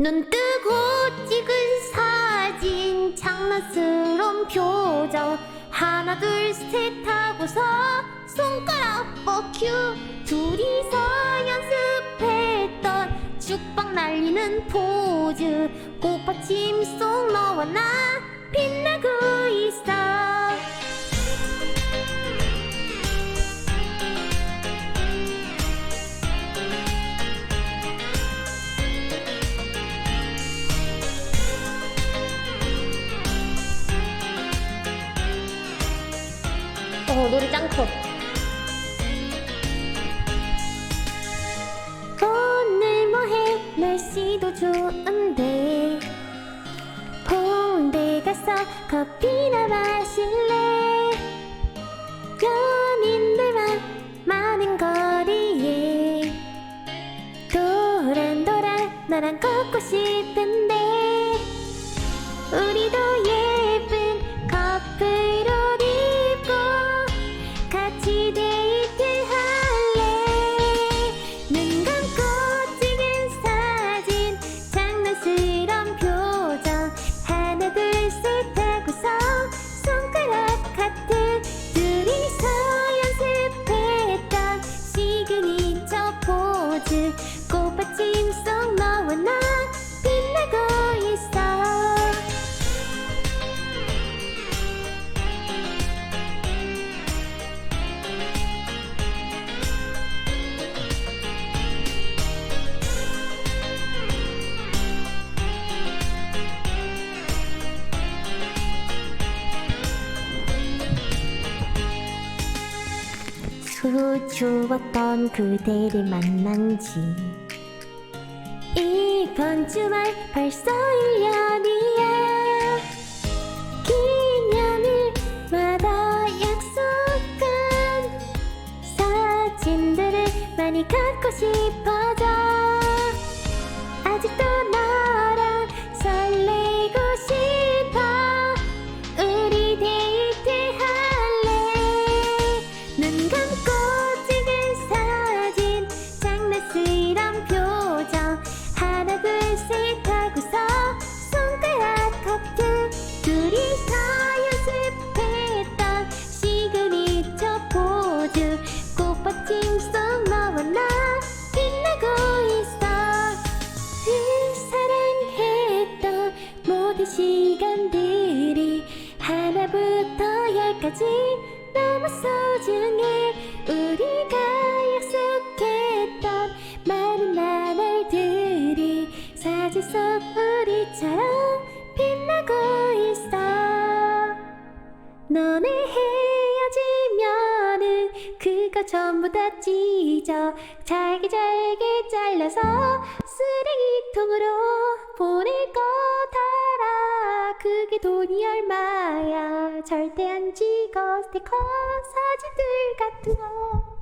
눈 뜨고 찍은 사진 장난스러운 표정. 하나 둘 셋 하고서 손가락 뻗큐. 둘이서 연습했던 죽빵 날리는 포즈. 꽃받침 속 너와 나 빛나고 어 노래 짱 커. 오늘 뭐해? 날씨도 좋은데. 홍대 가서 커피나 마실래? 연인들만 많은 거리에 도란도란 너랑 걷고 싶은데. 우리도 수줍었던 그대를 만난 지 이번 주말 벌써 1년이야. 기념일마다 약속한 사진들을 많이 갖고 싶어져 시간들이 하나부터 열까지 너무 소중해. 우리가 약속했던 많은 나날들이 사진 속 우리처럼 빛나고 있어. 너네 헤어지면은 그거 전부 다 찢어. 잘게 잘게 잘라서 쓰레기통으로 보낼 거 그게 돈이 얼마야? 절대 안 찍어. 스티커 사진들 같은 거